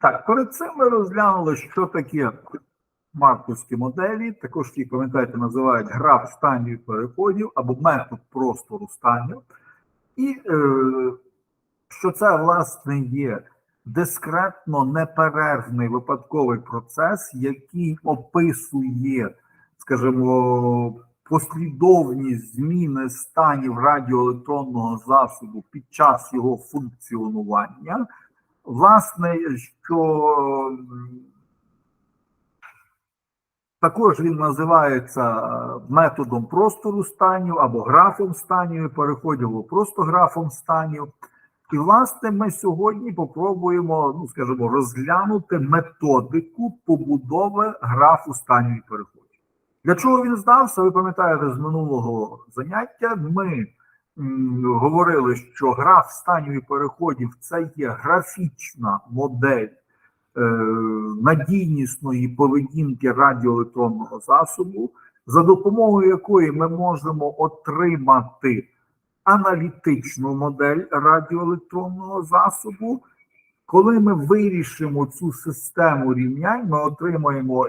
Так, перед цим ми розглянули, що таке марковські моделі. Також їх, пам'ятаєте, називають граф станів переходів або метод простору станів. І е, що це, власне, є дискретно неперервний випадковий процес, який описує, скажімо, послідовність зміни станів радіоелектронного засобу під час його функціонування. Власне, що також він називається е, методом простору станів або графом станів, або просто графом станів. І, власне, ми сьогодні попробуємо, ну скажімо, розглянути методику побудови графу станів і переходів. Для чого він здався? Ви пам'ятаєте з минулого заняття? Ми говорили, що граф станів і переходів це є графічна модель е, надійнісної поведінки радіоелектронного засобу, за допомогою якої ми можемо отримати аналітичну модель радіоелектронного засобу. Коли ми вирішимо цю систему рівнянь, ми отримаємо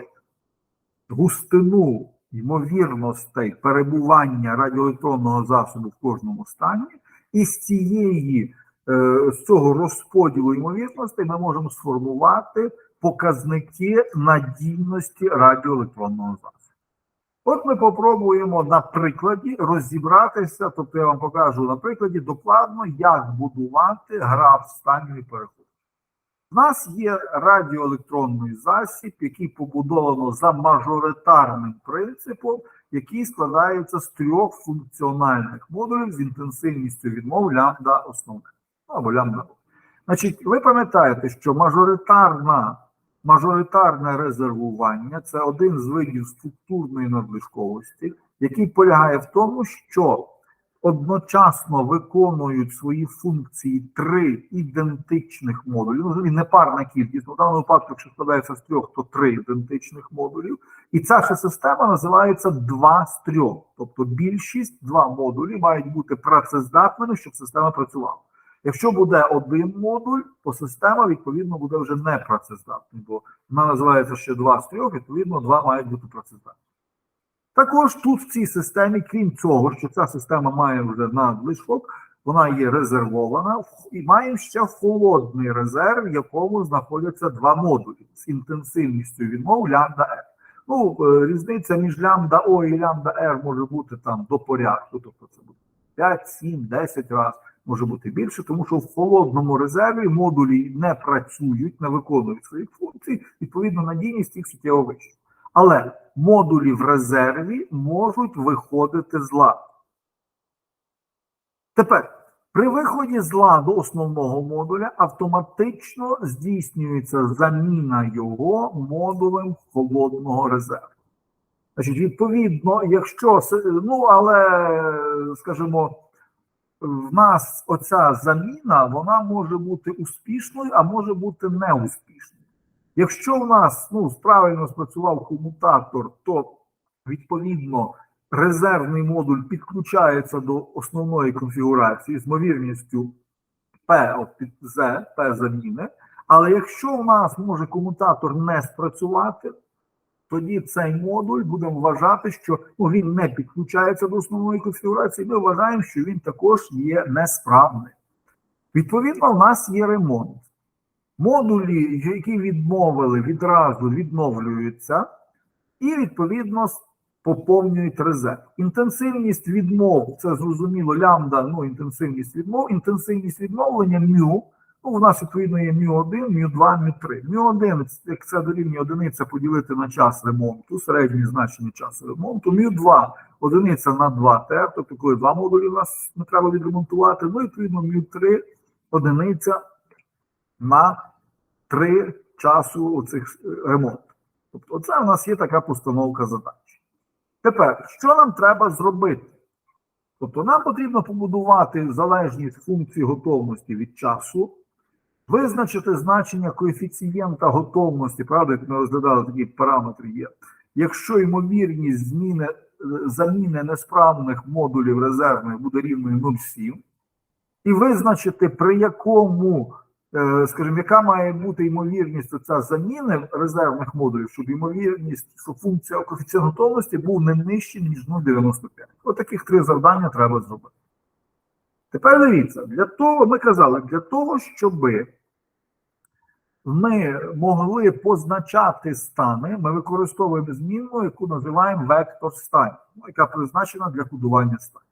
густину ймовірностей перебування радіоелектронного засобу в кожному стані, і з цієї е, з цього розподілу ймовірностей ми можемо сформувати показники надійності радіоелектронного засобу. От ми попробуємо на прикладі розібратися, тобто я вам покажу на прикладі докладно, як будувати граф станів і переходів. У нас є радіоелектронний засіб, який побудовано за мажоритарним принципом, який складається з трьох функціональних модулів з інтенсивністю відмов лямбда основних. Або лямбда. Значить, ви пам'ятаєте, що мажоритарна, мажоритарне резервування це один з видів структурної надлишковості, який полягає в тому, що одночасно виконують свої функції три ідентичних модулів. Ну, взагалі непарна кількість. У даному випадку, якщо складається з трьох, то три ідентичних модулів. І ця ще система називається два з трьох. Тобто більшість, два модулі мають бути працездатними, щоб система працювала. Якщо буде один модуль, то система відповідно буде вже не працездатною, бо вона називається ще два з трьох, відповідно, два мають бути працездатні. Також тут в цій системі, крім цього, що ця система має вже надлишок, вона є резервована і має ще холодний резерв, в якому знаходяться два модулі з інтенсивністю відмов лямбда R. Ну, е, різниця між лямбда О і лямбда R може бути там до порядку, тобто це буде 5, 7, 10 разів, може бути більше, тому що в холодному резерві модулі не працюють, не виконують своїх функцій, відповідно, надійність їх суттєво вища. Але модулі в резерві можуть виходити з ладу. Тепер, при виході з ладу основного модуля автоматично здійснюється заміна його модулем холодного резерву. Значить, відповідно, якщо ну, але, скажімо, в нас оця заміна вона може бути успішною, а може бути неуспішною. Якщо в нас ну, правильно спрацював комутатор, то відповідно резервний модуль підключається до основної конфігурації з ймовірністю P під Z, P заміни. Але якщо в нас може комутатор не спрацювати, тоді цей модуль будемо вважати, що ну, він не підключається до основної конфігурації. Ми вважаємо, що він також є несправним. Відповідно, у нас є ремонт. Модулі, які відмовили, відразу відновлюються, і відповідно поповнюють резерв. Інтенсивність відмов це зрозуміло лямбда, ну інтенсивність відмов, інтенсивність відновлення мю. Ну, у нас відповідно є мю 1, мю 2, мю 3. Мю 1, як це дорівнює одиниця поділити на час ремонту, середнє значення часу ремонту. Мю 2 одиниця на 2 Т, тобто коли два модулі у нас не треба відремонтувати. Ну, відповідно, мю 3 одиниця на 3 часу оцих е, ремонтів. Тобто, оце у нас є така постановка задач. Тепер, що нам треба зробити? Тобто, нам потрібно побудувати залежність функції готовності від часу, визначити значення коефіцієнта готовності, правда, як ми розглядали такі параметри є. Якщо ймовірність зміни е, заміни несправних модулів резервних буде рівною 0,7, і визначити, при якому скажімо, яка має бути ймовірність оця заміни резервних модулів, щоб ймовірність, щоб функція коефіцієнт готовності був не нижчий, ніж 0,95. От таких три завдання треба зробити. Тепер дивіться, для того, ми казали, для того, щоби ми могли позначати стани, ми використовуємо змінну, яку називаємо вектор станів, ну, яка призначена для кодування станів.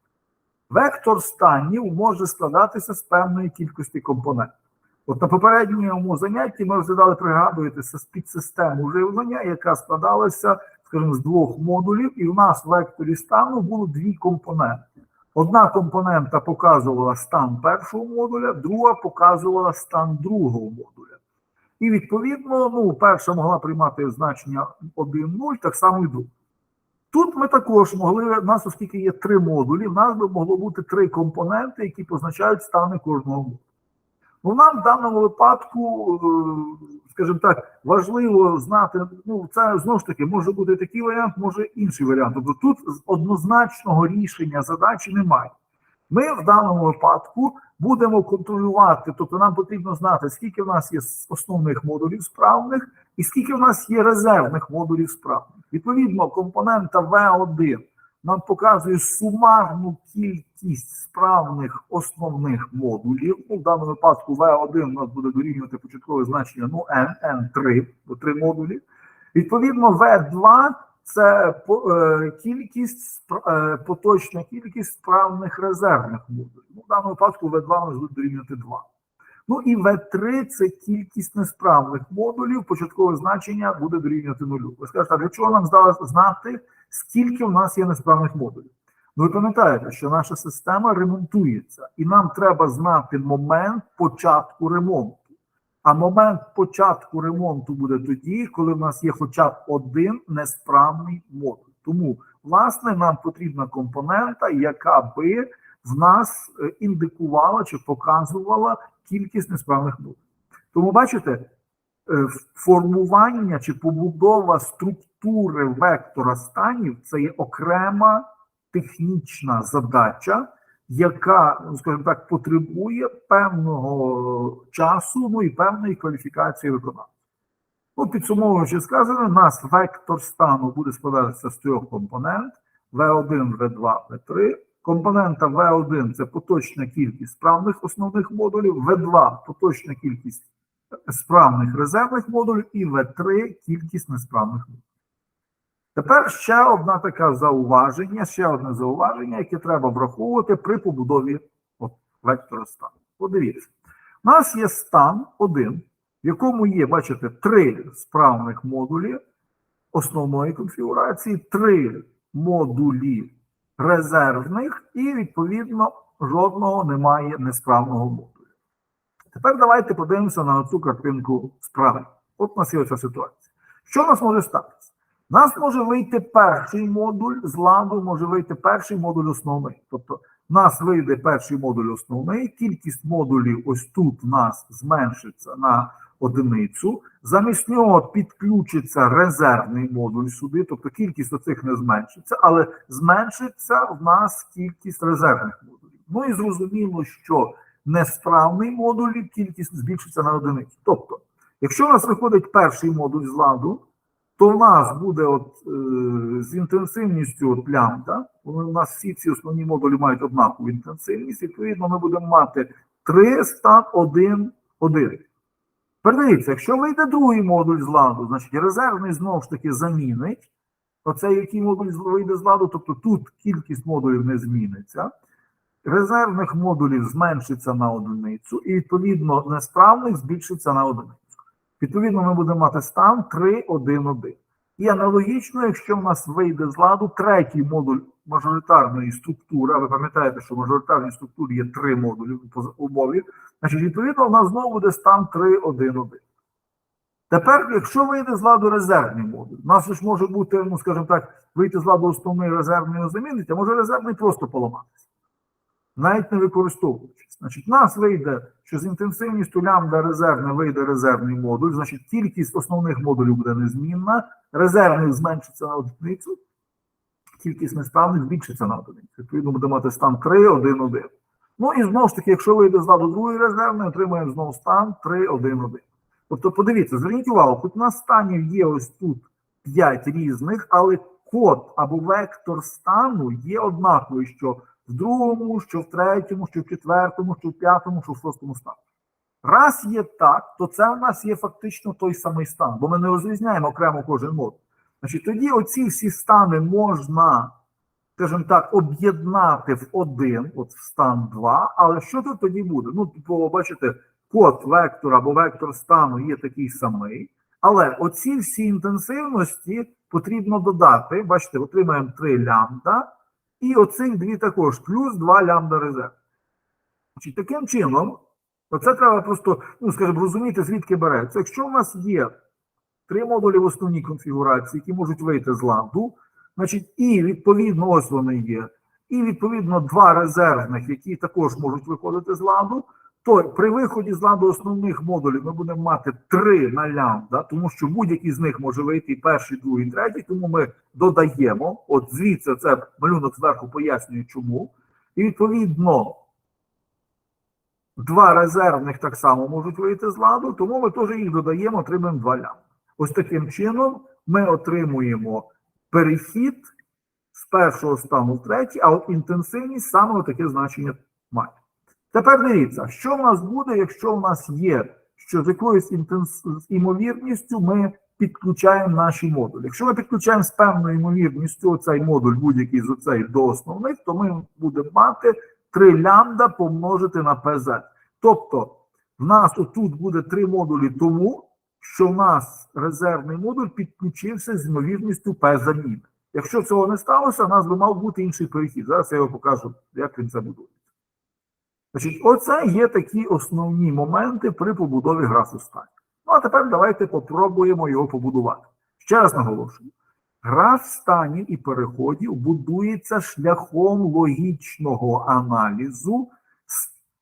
Вектор станів може складатися з певної кількості компонентів. От на попередньому занятті ми розглядали, пригадуєте, сис- підсистему живлення, яка складалася, скажімо, з двох модулів, і в нас в векторі стану було дві компоненти. Одна компонента показувала стан першого модуля, друга показувала стан другого модуля. І відповідно, ну, перша могла приймати значення 1-0, так само і друга. Тут ми також могли, у нас, оскільки є три модулі, в нас би могло бути три компоненти, які позначають стани кожного модуля. Ну, нам в даному випадку, е, скажімо так, важливо знати, ну, це знову ж таки може бути такий варіант, може інший варіант. Тобто тут однозначного рішення задачі немає. Ми в даному випадку будемо контролювати, тобто нам потрібно знати, скільки в нас є основних модулів справних і скільки в нас є резервних модулів справних. Відповідно, компонента V1 нам показує сумарну кількість справних основних модулів. Ну, в даному випадку V1 у нас буде дорівнювати початкове значення ну, N, N3, бо три модулі. Відповідно, V2 це е, кількість е, поточна кількість справних резервних модулів. Ну, в даному випадку V2 у нас буде дорівнювати 2. Ну і V3 це кількість несправних модулів, початкове значення буде дорівнювати нулю. Ви скажете, а для чого нам знати, скільки в нас є несправних модулів? Ну, ви пам'ятаєте, що наша система ремонтується, і нам треба знати момент початку ремонту. А момент початку ремонту буде тоді, коли в нас є хоча б один несправний модуль. Тому, власне, нам потрібна компонента, яка би в нас е, індикувала чи показувала кількість несправних модулів. Тому, бачите, е, формування чи побудова структури вектора станів це є окрема технічна задача, яка, ну, скажімо так, потребує певного часу, ну і певної кваліфікації виконавця. Ну, підсумовуючи сказане, у нас вектор стану буде складатися з трьох компонент: V1, V2, V3. Компонента V1 це поточна кількість справних основних модулів, V2 поточна кількість справних резервних модулів, і V3 кількість несправних модулів. Тепер ще одна така зауваження, ще одне зауваження, яке треба враховувати при побудові от, вектора стану. Подивіться, у нас є стан 1, в якому є, бачите, три справних модулі основної конфігурації, три модулі резервних, і, відповідно, жодного немає несправного модуля. Тепер давайте подивимося на цю картинку справи. От у нас є оця ситуація. Що у нас може статися? У нас може вийти перший модуль з ладу, може вийти перший модуль основний. Тобто, в нас вийде перший модуль основний, кількість модулів ось тут в нас зменшиться на одиницю. Замість нього підключиться резервний модуль сюди, тобто кількість оцих не зменшиться, але зменшиться в нас кількість резервних модулів. Ну і зрозуміло, що несправний модуль кількість збільшиться на одиницю. Тобто, якщо у нас виходить перший модуль з ладу, то в нас буде от, е, з інтенсивністю от лямбда, у нас всі ці основні модулі мають однакову інтенсивність, відповідно, ми будемо мати 3 стат 1, 1. Передивіться, якщо вийде другий модуль з ладу, значить резервний знову ж таки замінить оцей, який модуль вийде з ладу, тобто тут кількість модулів не зміниться. Резервних модулів зменшиться на одиницю, і відповідно несправних збільшиться на одиницю. Відповідно, ми будемо мати стан 3, 1, 1. І аналогічно, якщо в нас вийде з ладу третій модуль мажоритарної структури, ви пам'ятаєте, що в мажоритарній структурі є три модулі по умові, значить, відповідно, в нас знову буде стан 3, 1, 1. Тепер, якщо вийде з ладу резервний модуль, у нас ж може бути, ну скажімо так, вийти з ладу основний резервний його а може резервний просто поламатися навіть не використовуючись. Значить, в нас вийде, що з інтенсивністю лямбда резервна вийде резервний модуль, значить кількість основних модулів буде незмінна, резервний зменшиться на одиницю, кількість несправних збільшиться на одиницю. Відповідно, буде мати стан 3, 1, 1. Ну і знову ж таки, якщо вийде з ладу другий резервний, отримаємо знову стан 3, 1, 1. Тобто, подивіться, зверніть увагу, тут у нас станів є ось тут 5 різних, але код або вектор стану є однаковий, що в другому, що в третьому, що в четвертому, що в п'ятому, що в шостому стані. Раз є так, то це у нас є фактично той самий стан, бо ми не розрізняємо окремо кожен мод. Значить, тоді оці всі стани можна, скажімо так, об'єднати в один, от в стан 2, але що тут тоді буде? Ну, типу, бачите, код вектора або вектор стану є такий самий, але оці всі інтенсивності потрібно додати. Бачите, отримаємо 3 лямбда, і оцих дві також, плюс 2 лямбда резерв. Значить, таким чином, оце треба просто, ну, скажімо, розуміти, звідки береться. Якщо в нас є три модулі в основній конфігурації, які можуть вийти з ладу, значить, і відповідно, ось вони є, і відповідно два резервних, які також можуть виходити з ладу, то при виході з ладу основних модулів ми будемо мати три на лямбда, тому що будь-який з них може вийти і перший, другий, третій, тому ми додаємо, от звідси це малюнок зверху пояснює, чому. І відповідно два резервних так само можуть вийти з ладу, тому ми теж їх додаємо, отримаємо два лямбда. Ось таким чином ми отримуємо перехід з першого стану в третій, а от інтенсивність саме таке значення має. Тепер дивіться, що в нас буде, якщо в нас є, що з якоюсь інтенс... імовірністю ми підключаємо наші модулі. Якщо ми підключаємо з певною ймовірністю цей модуль будь-який з оцей до основних, то ми будемо мати 3 лямбда помножити на PZ. Тобто в нас отут буде 3 модулі тому, що в нас резервний модуль підключився з ймовірністю P заміни. Якщо цього не сталося, у нас би мав бути інший перехід. Зараз я його покажу, як він будує. Значить, оце є такі основні моменти при побудові графу станів. Ну, а тепер давайте попробуємо його побудувати. Ще раз наголошую: граф станів і переходів будується шляхом логічного аналізу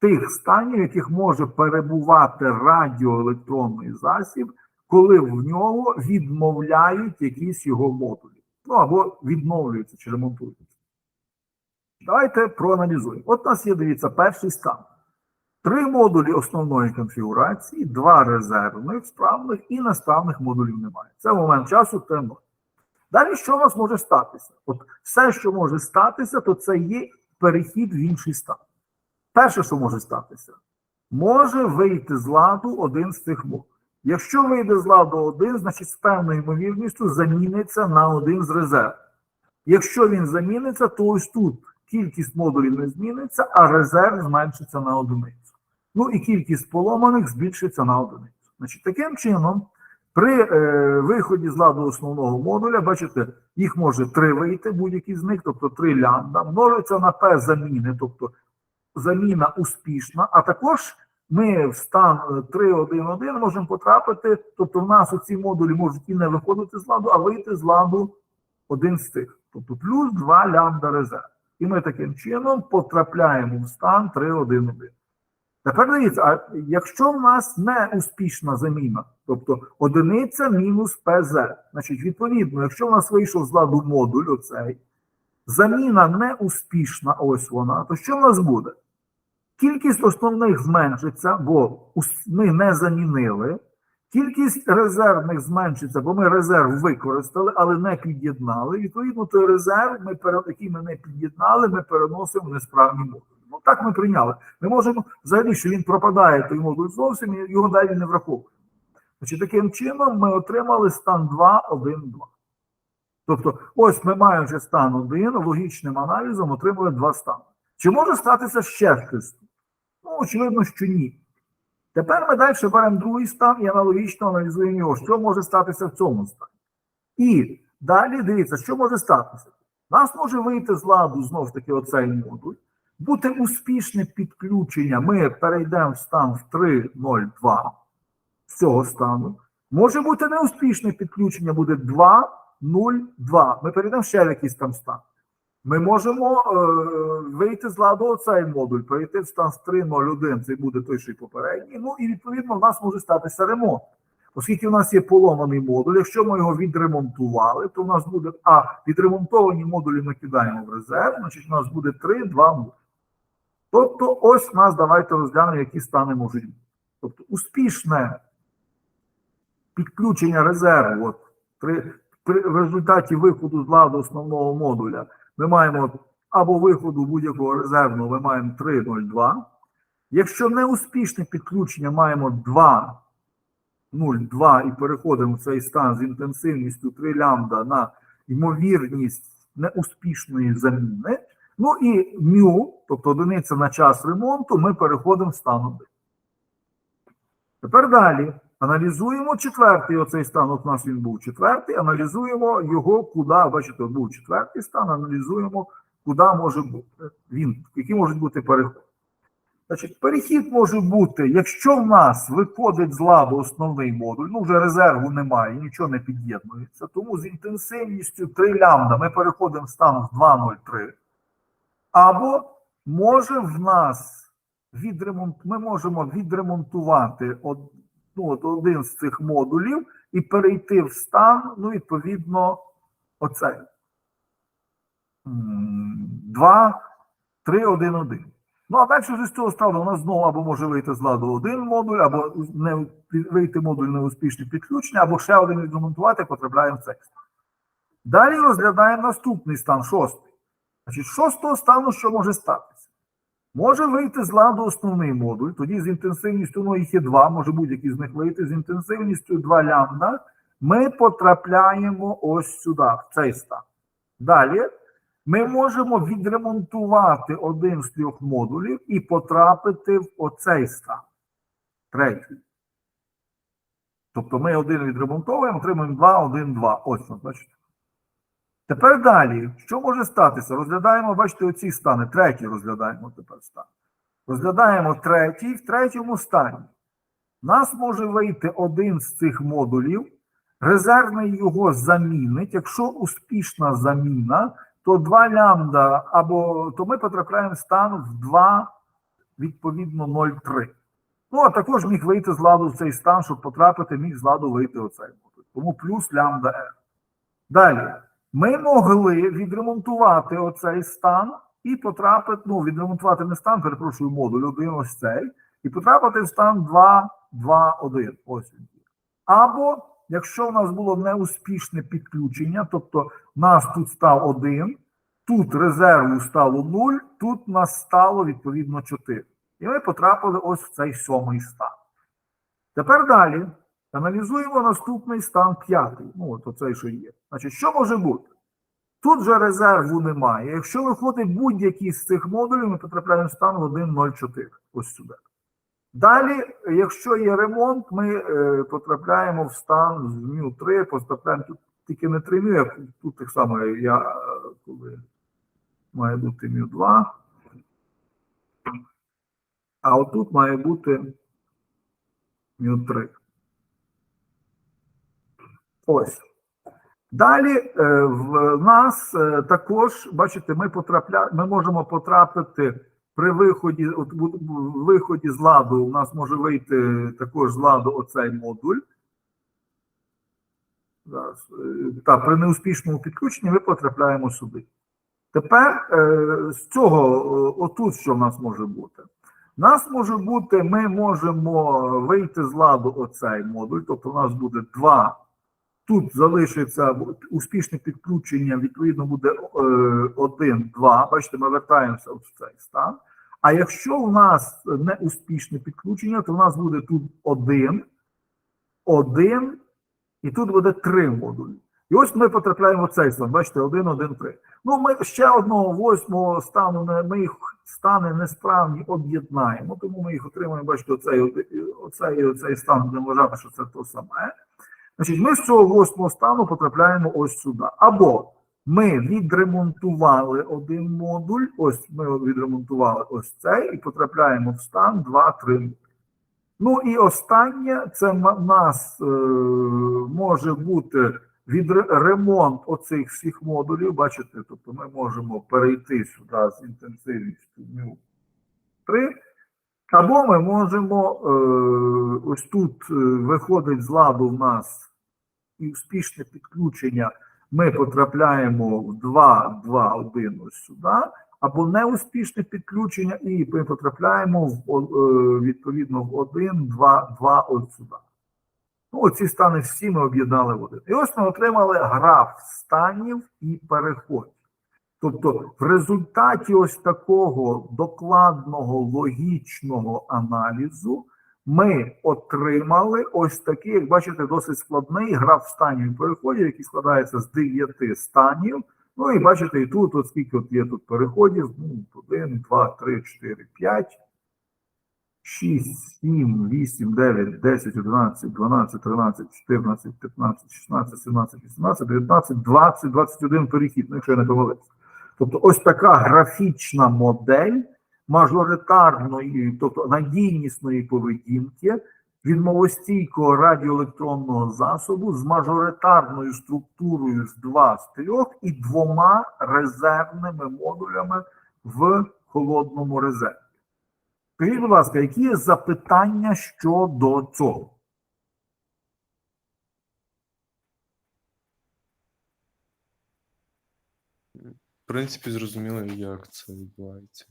тих станів, в яких може перебувати радіоелектронний засіб, коли в нього відмовляють якісь його модулі. Ну або відновлюються чи ремонтуються. Давайте проаналізуємо. От у нас є, дивіться, перший стан. Три модулі основної конфігурації, два резервних справних і несправних модулів немає. Це в момент часу Т0. Далі що у нас може статися? От все, що може статися, то це є перехід в інший стан. Перше, що може статися, може вийти з ладу один з цих модулів. Якщо вийде з ладу один, значить з певною ймовірністю заміниться на один з резерв. Якщо він заміниться, то ось тут кількість модулів не зміниться, а резерв зменшиться на одиницю. Ну і кількість поломаних збільшиться на одиницю. Значить, таким чином, при е, виході з ладу основного модуля, бачите, їх може три вийти, будь-які з них, тобто 3 лямбда, множиться на P заміни, тобто заміна успішна, а також ми в стан 3.1.1 можемо потрапити, тобто в нас оці модулі можуть і не виходити з ладу, а вийти з ладу один з тих, тобто плюс 2 лямбда резерв. І ми таким чином потрапляємо в стан 3.1.1. Тепер дивіться, а якщо в нас не успішна заміна, тобто одиниця мінус ПЗ, значить, відповідно, якщо в нас вийшов з ладу модуль, оцей, заміна не успішна, ось вона, то що в нас буде? Кількість основних зменшиться, бо ми не замінили. Кількість резервних зменшиться, бо ми резерв використали, але не під'єднали. Відповідно, той резерв, ми, який ми не під'єднали, ми переносимо в несправні модулі. Ну так ми прийняли. Ми можемо взагалі, що він пропадає той модуль зовсім, і його далі не враховуємо. Значить, таким чином ми отримали стан 2, 1, 2. Тобто, ось ми маємо вже стан 1, логічним аналізом отримали два стани. Чи може статися ще щось? Очевидно, що ні. Тепер ми далі беремо другий стан і аналогічно аналізуємо його, що може статися в цьому стані. І далі дивіться, що може статися. Нас може вийти з ладу знов таки оцей модуль, бути успішне підключення. Ми перейдемо в стан в 3.0.2 з цього стану. Може бути неуспішне підключення, буде 2.0.2. Ми перейдемо ще в якийсь там стан. Ми можемо е, вийти з ладу оцей модуль, перейти в стан з 3.0.1, це буде той, що й попередній. Ну і відповідно в нас може статися ремонт. Оскільки в нас є поломаний модуль, якщо ми його відремонтували, то в нас буде, а відремонтовані модулі ми кидаємо в резерв, значить у нас буде 3, 2, 0. Тобто, ось у нас давайте розглянемо, які стани можуть бути. Тобто, успішне підключення резерву от, при, при результаті виходу з ладу основного модуля ми маємо або виходу будь-якого резервного ми маємо 3,02. Якщо неуспішне підключення маємо 2,02 і переходимо в цей стан з інтенсивністю 3 лямбда на ймовірність неуспішної заміни. Ну і μ, тобто одиниця на час ремонту, ми переходимо в стан 1. Тепер далі аналізуємо четвертий оцей стан. От у нас він був четвертий. Аналізуємо його, куди, бачите, був четвертий стан, аналізуємо, куди може бути він, які можуть бути переходи. Значить, перехід може бути, якщо в нас виходить з ладу основний модуль, ну вже резерву немає, нічого не під'єднується, тому з інтенсивністю 3 лямбда ми переходимо в стан в 2,03. Або може в нас відремонт, ми можемо відремонтувати ну, от один з цих модулів і перейти в стан, ну, відповідно, оцей. 2, 3, 1, 1. Ну, а далі з цього стану у нас знову або може вийти з ладу один модуль, або не вийти модуль неуспішне підключення, або ще один відремонтувати, потрапляємо в цей стан. Далі розглядаємо наступний стан, шостий. Значить, шостого стану що може статися? Може вийти з ладу основний модуль, тоді з інтенсивністю, ну їх є два, може будь-який з них вийти, з інтенсивністю 2 лямбда, ми потрапляємо ось сюди, в цей стан. Далі ми можемо відремонтувати один з трьох модулів і потрапити в оцей стан. Третій. Тобто ми один відремонтовуємо, отримуємо 2, 1, 2. Ось, бачите. Тепер далі, що може статися? Розглядаємо, бачите, оці стани. Третій розглядаємо тепер стан. Розглядаємо третій в третьому стані. Нас може вийти один з цих модулів, резервний його замінить. Якщо успішна заміна, то 2 лямбда, або то ми потрапляємо в стан в 2, відповідно, 0,3. Ну, а також міг вийти з ладу в цей стан, щоб потрапити, міг з ладу вийти оцей модуль. Тому плюс лямбда R. Далі. Ми могли відремонтувати оцей стан і потрапити, ну, відремонтувати не стан, перепрошую, модуль один ось цей, і потрапити в стан 2, 2, 1. Ось він. Або, якщо в нас було неуспішне підключення, тобто нас тут став 1, тут резерву стало 0, тут нас стало відповідно 4. І ми потрапили ось в цей сьомий стан. Тепер далі. Аналізуємо наступний стан п'ятий. Ну, от оцей, що є. Значить, що може бути? Тут же резерву немає. Якщо виходить будь-який з цих модулів, ми потрапляємо в стан в 1.04. Ось сюди. Далі, якщо є ремонт, ми е, потрапляємо в стан з мю 3, потрапляємо тут тільки не 3 мю, як тут так само я е, коли має бути мю 2. А отут має бути мю 3. Ось. Далі е, в нас е, також, бачите, ми потрапля... ми можемо потрапити при виході, от, виході з ладу, у нас може вийти також з ладу оцей модуль. Зараз, е, та, при неуспішному підключенні ми потрапляємо сюди. Тепер з цього, отут що в нас може бути? У нас може бути, ми можемо вийти з ладу оцей модуль, тобто у нас буде два. Тут залишиться успішне підключення, відповідно, буде 1, 2. Бачите, ми вертаємося в цей стан. А якщо у нас неуспішне підключення, то у нас буде тут 1, 1, і тут буде 3 модулі. І ось ми потрапляємо в цей стан. Бачите, 1, 1, 3. Ну, ми ще одного восьмого стану, ми їх стани несправні об'єднаємо, тому ми їх отримаємо, бачите, оцей, оцей, оцей стан будемо вважати, що це то саме. Значить, ми з цього восьмого стану потрапляємо ось сюди. Або ми відремонтували один модуль, ось ми відремонтували ось цей, і потрапляємо в стан 2, 3. Ну і останнє, це в нас е, може бути від ремонт оцих всіх модулів. Бачите, тобто ми можемо перейти сюди з інтенсивністю μ 3. Або ми можемо е, ось тут е, виходить з ладу в нас і успішне підключення. Ми потрапляємо в 2, 2, 1 ось сюди. або неуспішне підключення, і ми потрапляємо в е, відповідно в один, два, два от сюди. Ну, оці стани всі ми об'єднали в один. І ось ми отримали граф станів і переходів. Тобто, в результаті ось такого докладного логічного аналізу ми отримали ось такий, як бачите, досить складний граф станів переходів, який складається з дев'яти станів. Ну і бачите, і тут, от скільки от є тут переходів, ну, 1, 2, 3, 4, 5, 6, 7, 8, 9, 10, 11, 12, 13, 14, 15, 16, 17, 18, 19, 20, 21 перехід, ну, якщо я не помилився. Тобто ось така графічна модель мажоритарної, тобто надійнісної поведінки відмовостійкого радіоелектронного засобу з мажоритарною структурою з 2 з 3 і двома резервними модулями в холодному резерві. Скажіть, будь ласка, які є запитання щодо цього? В принципі, зрозуміло, як це відбувається.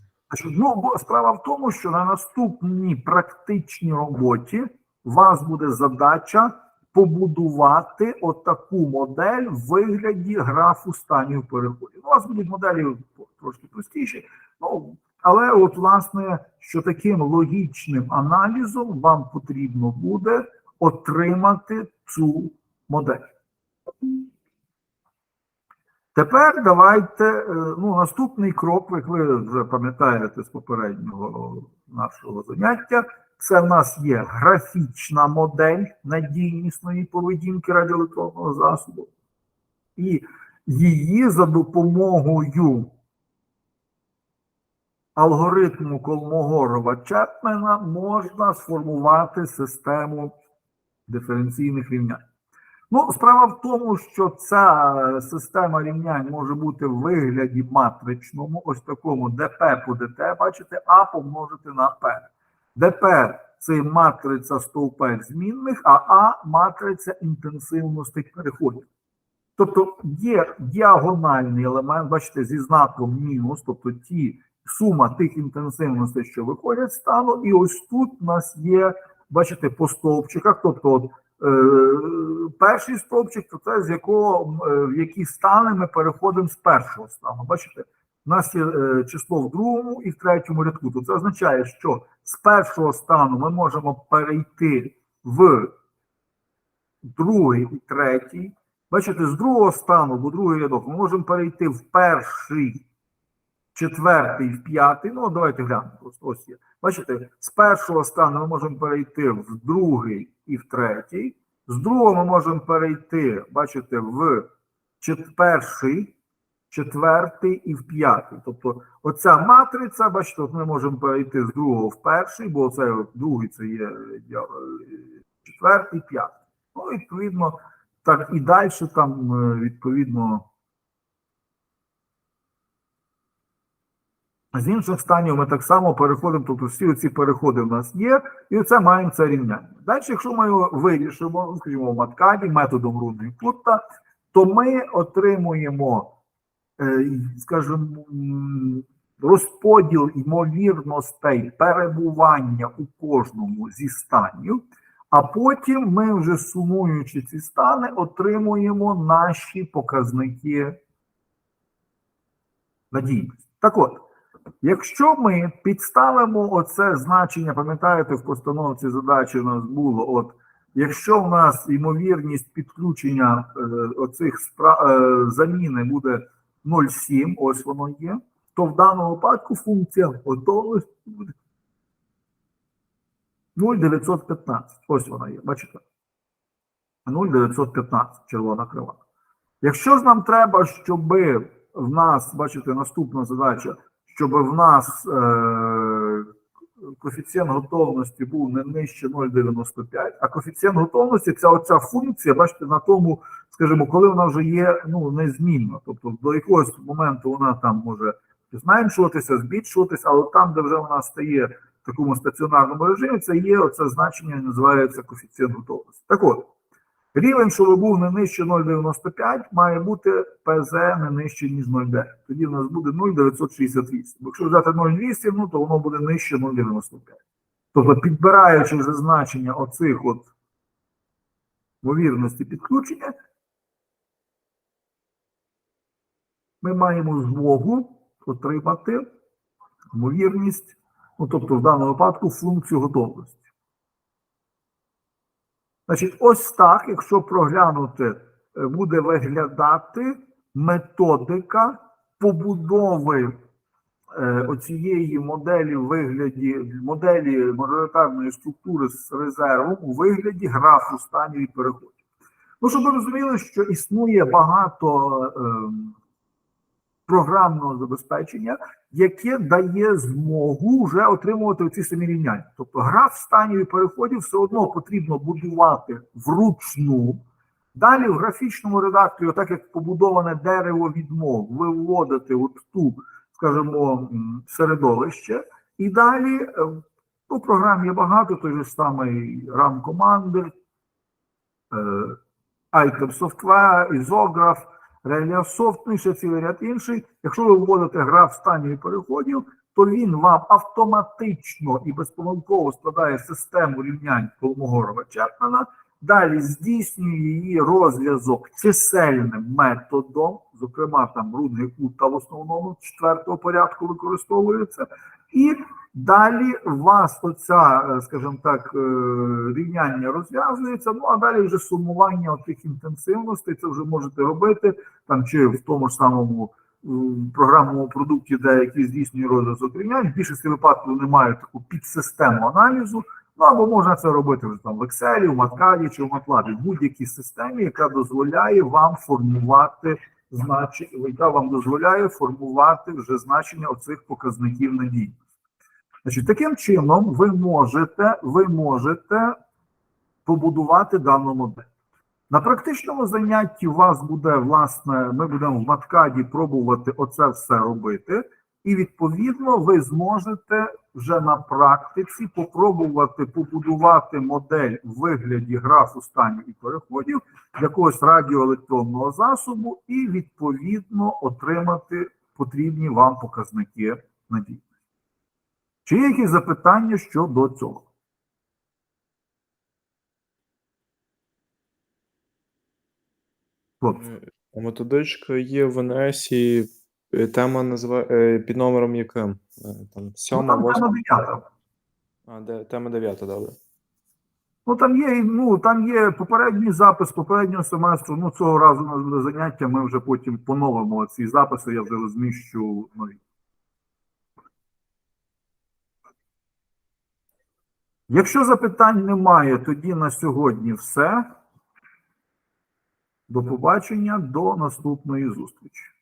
Ну, бо справа в тому, що на наступній практичній роботі у вас буде задача побудувати отаку модель в вигляді графу станів переходів. Ну, У вас будуть моделі трошки простіші, ну, але от, власне, що таким логічним аналізом вам потрібно буде отримати цю модель. Тепер давайте е, ну, наступний крок, як ви вже пам'ятаєте з попереднього нашого заняття, це в нас є графічна модель надійнісної поведінки радіоелектронного засобу, і її за допомогою алгоритму Колмогорова Чепмена можна сформувати систему диференційних рівнянь. Ну, справа в тому, що ця е, система рівнянь може бути в вигляді матричному, ось такому ДП по ДТ, бачите, А помножити на П. ДП це матриця стовпець змінних, а А матриця інтенсивностей переходів. Тобто є діагональний елемент, бачите, зі знаком мінус, тобто ті сума тих інтенсивностей, що виходять з стану, і ось тут у нас є, бачите, по стовпчиках, тобто от, перший стовпчик то це з якого е, в які стани ми переходимо з першого стану. Бачите, у нас є е, число в другому і в третьому рядку. То це означає, що з першого стану ми можемо перейти в другий і третій. Бачите, з другого стану, бо другий рядок, ми можемо перейти в перший, четвертий, в п'ятий. Ну, давайте глянемо. Ось є. Бачите, з першого стану ми можемо перейти в другий і в третій. З другого ми можемо перейти, бачите, в перший, четвертий і в п'ятий. Тобто, оця матриця, бачите, от ми можемо перейти з другого в перший, бо це другий це є е, четвертий, п'ятий. Ну, відповідно, так і далі там, е, відповідно. З інших станів ми так само переходимо, тобто всі ці переходи в нас є, і оце маємо це рівняння. Далі, якщо ми його вирішимо, ну, скажімо, в маткабі методом руни Путта, то ми отримуємо, е, скажімо, розподіл ймовірностей перебування у кожному зі станів, а потім ми вже сумуючи ці стани, отримуємо наші показники надійності. Так от. Якщо ми підставимо оце значення, пам'ятаєте, в постановці задачі у нас було: от якщо в нас ймовірність підключення е, оцих спра- е, заміни буде 0,7, ось воно є, то в даному випадку функція готовності буде 0,915. Ось вона є, бачите? 0,915 червона крива. Якщо ж нам треба, щоб в нас, бачите, наступна задача, щоб в нас е, коефіцієнт готовності був не нижче 0,95, а коефіцієнт готовності це оця функція, бачите, на тому, скажімо, коли вона вже є ну, незмінна. Тобто до якогось моменту вона там може зменшуватися, збільшуватися, але там, де вже вона стає в такому стаціонарному режимі, це є оце значення, називається коефіцієнт готовності. Так от, Рівень, щоб був не нижче 0,95, має бути ПЗ не нижче, ніж 0,9. Тоді в нас буде 0,968. Якщо взяти 0,200, ну, то воно буде нижче 0,95. Тобто, підбираючи вже значення оцих от ймовірності підключення, ми маємо змогу отримати ймовірність, ну тобто в даному випадку функцію готовності. Значить, ось так, якщо проглянути, е, буде виглядати методика побудови е, оцієї моделі в вигляді моделі мажоритарної структури з резервом у вигляді графу станів і переходів. Ну, щоб ви розуміли, що існує багато ем, програмного забезпечення, яке дає змогу вже отримувати ці самі рівняння. Тобто граф станів і переходів все одно потрібно будувати вручну. Далі в графічному редакторі, так як побудоване дерево відмов, виводити от ту, скажімо, середовище. І далі е, ну, програм є багато, той же самий RAM Commander, е, Item Software, Ізограф, Reliasoft, ну і ще цілий ряд інший. Якщо ви вводите граф станів і переходів, то він вам автоматично і безпомилково складає систему рівнянь Колмогорова Чепмана, далі здійснює її розв'язок чисельним методом, зокрема там рудний кут в основному четвертого порядку використовується, і далі у вас оця, е, скажімо так, е, рівняння розв'язується. Ну а далі вже сумування тих інтенсивностей, це вже можете робити там чи в тому ж самому м, програмному продукті, де який здійснює розв'язок рівнянь. В більшості випадків мають таку підсистему аналізу. Ну або можна це робити вже там в Excel, в MATLAB чи в MATLAB, в будь-якій системі, яка дозволяє вам формувати значення, яка вам дозволяє формувати вже значення оцих показників надійності. Значить, таким чином ви можете, ви можете побудувати дану модель. На практичному занятті у вас буде, власне, ми будемо в маткаді пробувати оце все робити, і відповідно ви зможете вже на практиці попробувати побудувати модель в вигляді графу станів і переходів якогось радіоелектронного засобу, і відповідно отримати потрібні вам показники надійності. Чи є якісь запитання щодо цього? Хлопці. Е, методичка є в НС, і е, тема називає е, під номером яким? Там Ну, там восьма. тема дев'ята. А, де, тема дев'ята, добре. Ну там є, ну там є попередній запис попереднього семестру. Ну цього разу буде заняття. Ми вже потім поновимо ці записи. Я вже розміщу нові. Якщо запитань немає, тоді на сьогодні все. До побачення, до наступної зустрічі.